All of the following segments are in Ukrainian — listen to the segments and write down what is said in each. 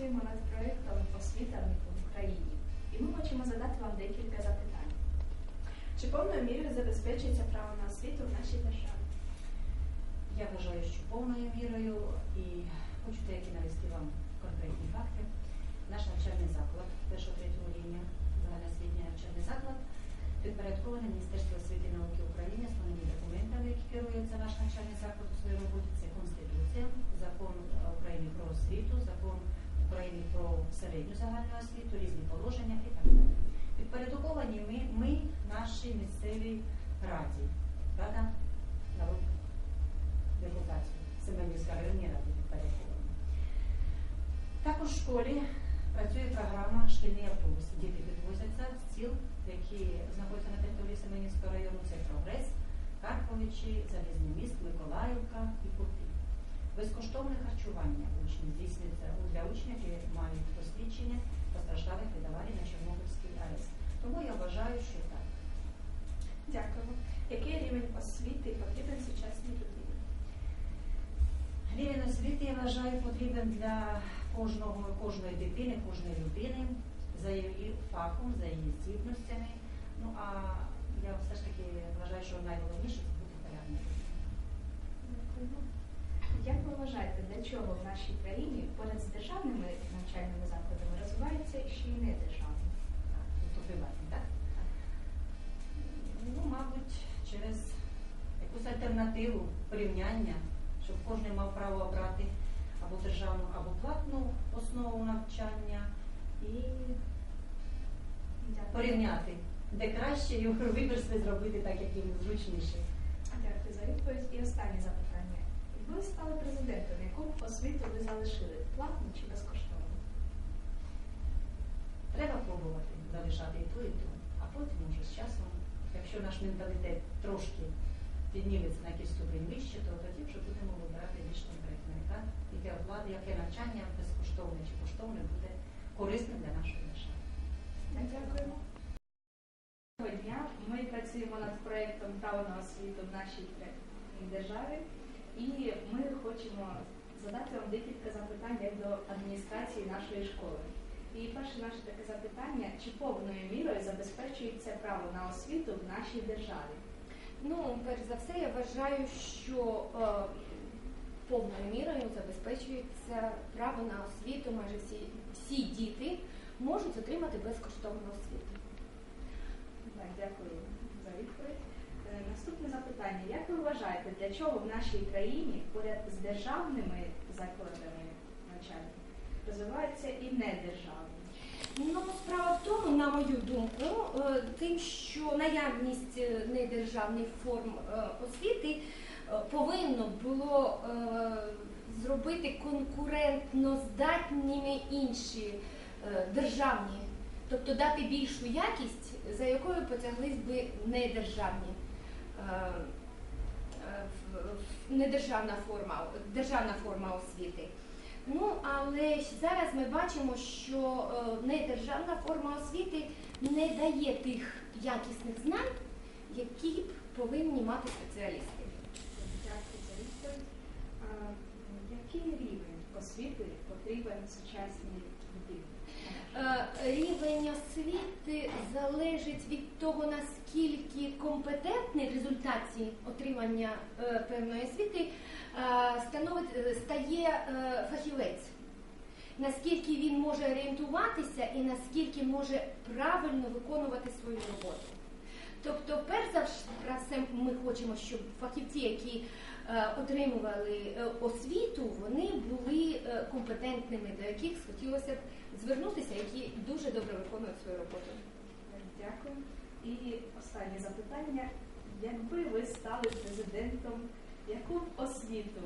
проєктом освіта в Україні. І ми хочемо задати вам декілька запитань. Чи повною мірою забезпечується право на освіту в нашій державі? Я вважаю, що повною мірою і хочу деякі навести вам конкретні факти. Наш навчальний заклад першого третього рівня, загальноосвітній навчальний заклад, підпорядкований Міністерству освіти і науки України основними документами, які керується наш навчальний заклад у своїй роботі. Це Конституція, закон України про освіту, закон України про середню загальну освіту, різні положення і так далі. Підпорядковані ми, ми нашій місцевій раді, рада народ депутатів Семенівська районні ради підпорядковані. Також в школі працює програма Шкільний автобус. Діти підвозяться з сіл, які знаходяться на території Семенівського району. Це прогрес, Карповичі, Залізний міст, Миколаївка і Курпі. Безкоштовне харчування учнів здійснюється для учнів, які мають посвідчення постраждалих від аварії на Чорнобильській АЕС. Тому я вважаю, що так. Дякуємо. Який рівень освіти потрібен сучасній людині? Рівень освіти, я вважаю, потрібен для кожного, кожної дитини, кожної людини за її фахом, за її здібностями. Ну а я все ж таки вважаю, що найголовніше це бути порядним. Дякуємо. Як ви вважаєте, для чого в нашій країні поряд з державними навчальними закладами розвиваються ще й недержавні? Так, Тобто приватні, так? Ну, мабуть, через якусь альтернативу порівняння, щоб кожен мав право обрати або державну, або платну основу навчання і Дякую. порівняти, де краще і вибір зробити так, як їм зручніше. Дякую за відповідь. І останнє запитання. Ви стали президентом, яку освіту ви залишили? Платну чи безкоштовну? Треба пробувати залишати і ту, і ту. А потім уже з часом, якщо наш менталітет трошки підніметься на якийсь ступень вище, то тоді вже будемо вибирати більш конкретно, яка яке влади, яке навчання безкоштовне чи коштовне буде корисним для нашої держави. Дякуємо. Ми працюємо над проєктом Право на освіту в нашій державі, і ми хочемо задати вам декілька запитань як до адміністрації нашої школи. І перше наше таке запитання: чи повною мірою забезпечується право на освіту в нашій державі? Ну, перш за все, я вважаю, що е, повною мірою забезпечується право на освіту. Майже всі, всі діти можуть отримати безкоштовну освіту. Так, дякую за відповідь. Е, Наступне запитання: як ви вважаєте, для чого в нашій країні поряд з державними закладами навчання розвиваються і недержавні? Ну, справа в тому, на мою думку, е, тим, що наявність е, недержавних форм освіти повинно було зробити конкурентно здатними інші державні, тобто дати більшу якість, за якою потяглись би недержавні. Е, е, Недержавна форма, державна форма освіти. Ну, але зараз ми бачимо, що е, недержавна форма освіти не дає тих якісних знань, які б повинні мати спеціалісти. Який рівень освіти потрібен сучасній Рівень освіти залежить від того, наскільки компетентний результаті отримання е, певної освіти е, становить, е, стає е, фахівець. Наскільки він може орієнтуватися і наскільки може правильно виконувати свою роботу. Тобто, перш за все, ми хочемо, щоб фахівці, які е, отримували е, освіту, вони були е, компетентними, до яких хотілося б звернутися, які дуже добре виконують свою роботу. Дякую. І останнє запитання. Якби ви стали президентом, яку б освіту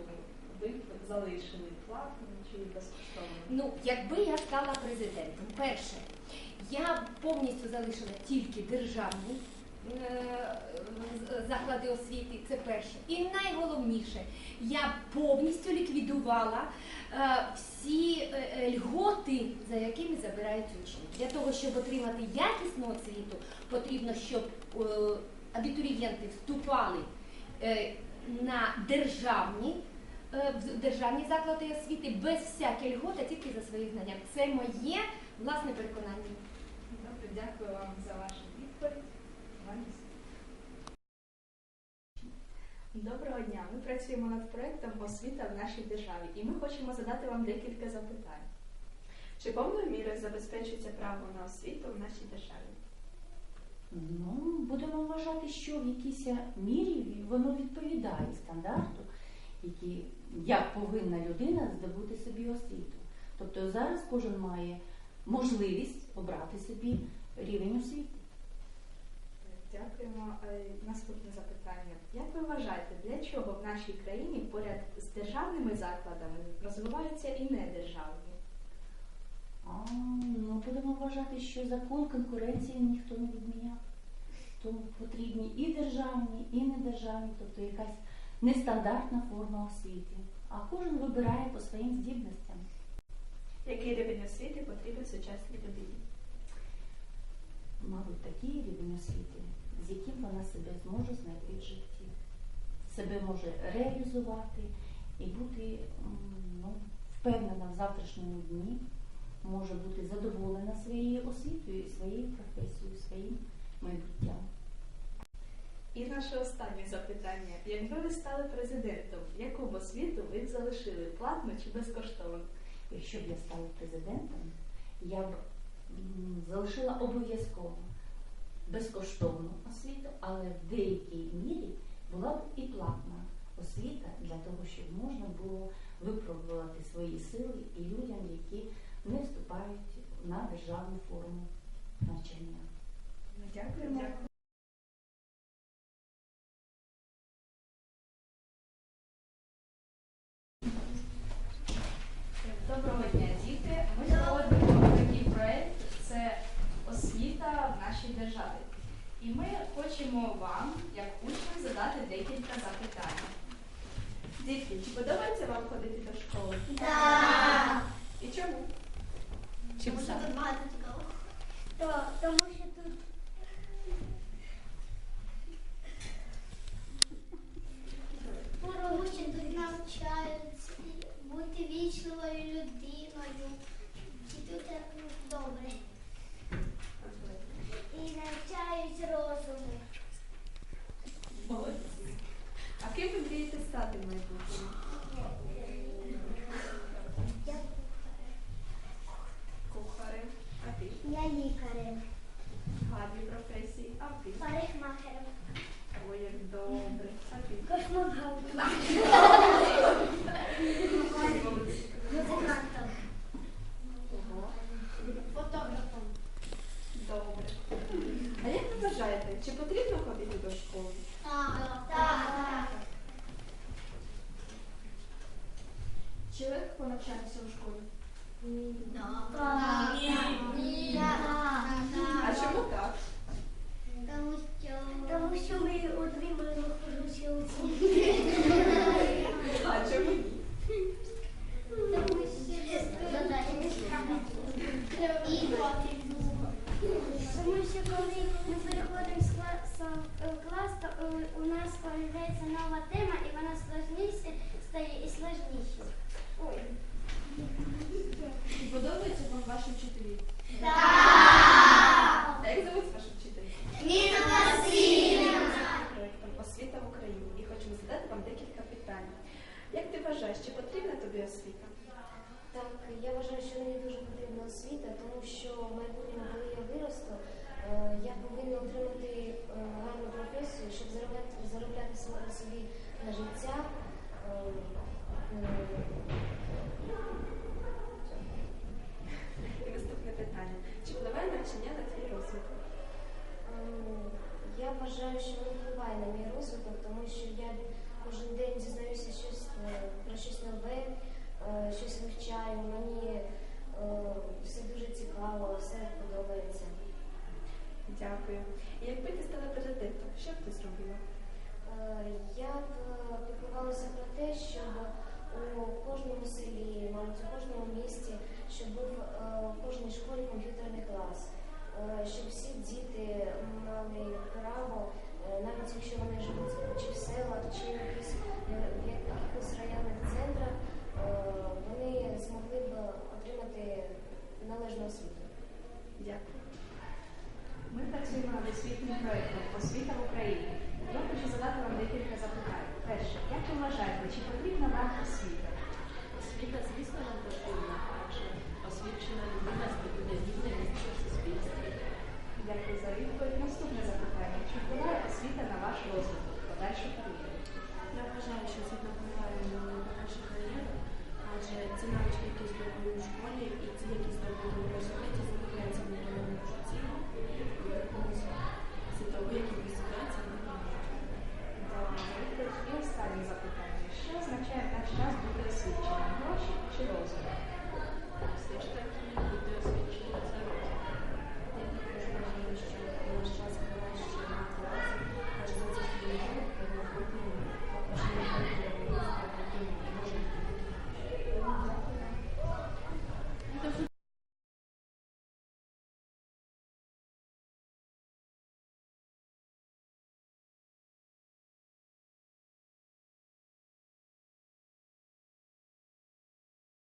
ви залишили платну чи безкоштовну? Ну, якби я стала президентом, перше, я повністю залишила тільки державні е, з- заклади освіти, це перше. І найголовніше, я повністю ліквідувала е, всі е, е, льготи, за якими забирають учні. Для того, щоб отримати якісну освіту, потрібно, щоб е, абітурієнти вступали е, на державні е, державні заклади освіти без всяких льгот, а тільки за свої знання. Це моє власне переконання. Добре, дякую вам за. Ваня. Доброго дня. Ми працюємо над проектом освіта в нашій державі, і ми хочемо задати вам декілька запитань. Чи повною мірою забезпечується право на освіту в нашій державі? Ну, будемо вважати, що в якійсь мірі воно відповідає стандарту, які, як повинна людина здобути собі освіту. Тобто зараз кожен має можливість обрати собі рівень освіти. Дякуємо. Е, Наступне запитання. Як ви вважаєте, для чого в нашій країні поряд з державними закладами розвиваються і недержавні? А, ну, будемо вважати, що закон конкуренції ніхто не відміняв. Тому потрібні і державні, і недержавні, тобто якась нестандартна форма освіти. А кожен вибирає по своїм здібностям. Який рівень освіти потрібен сучасній людині? мабуть, такий рівень освіти, з яким вона себе зможе знайти в житті, себе може реалізувати і бути ну, впевнена в завтрашньому дні, може бути задоволена своєю освітою, своєю професією, своїм майбуттям. І наше останнє запитання. Якби ви стали президентом, яку б освіту ви б залишили платно чи безкоштовно? Якщо б я стала президентом, я б залишила обов'язково безкоштовну освіту, але в деякій мірі була б і платна освіта для того, щоб можна було випробувати свої сили і людям, які не вступають на державну форму навчання. Дякуємо. Доброго дня, діти. Ми проводимо такий проект це освіта в нашій державі. І ми хочемо вам, як учням, задати декілька запитань. Дітки, чи подобається вам ходити до школи? Так. І чому? Чим Тому що саме? тут багато цікавого. То, тому що тут тому що тут навчають бути вічливою людиною. І тут е, добре. І навчають розуму. Молодці. А ким ви мрієте стати в майбутньому? Я, Кухарем. А ти? я лікарем, Гарні професії. А ти? парикмахером, Ой, як добре. А ти? космонавтом, музикантом, Ого. фотографом. Добре. А як ви вважаєте, чи потрібно ходити до школи? Так. Чи легко навчатися у школі? Так. Ні. А чому так? Тому що, тому що ми отримуємо хороші оцінки. А чому ні? Тому що і тому що коли ми переходимо з класу в клас, то у нас з'являється нова тема, і вона складніше стає і складніше. Чи подобаються вам ваші вчителі? Так.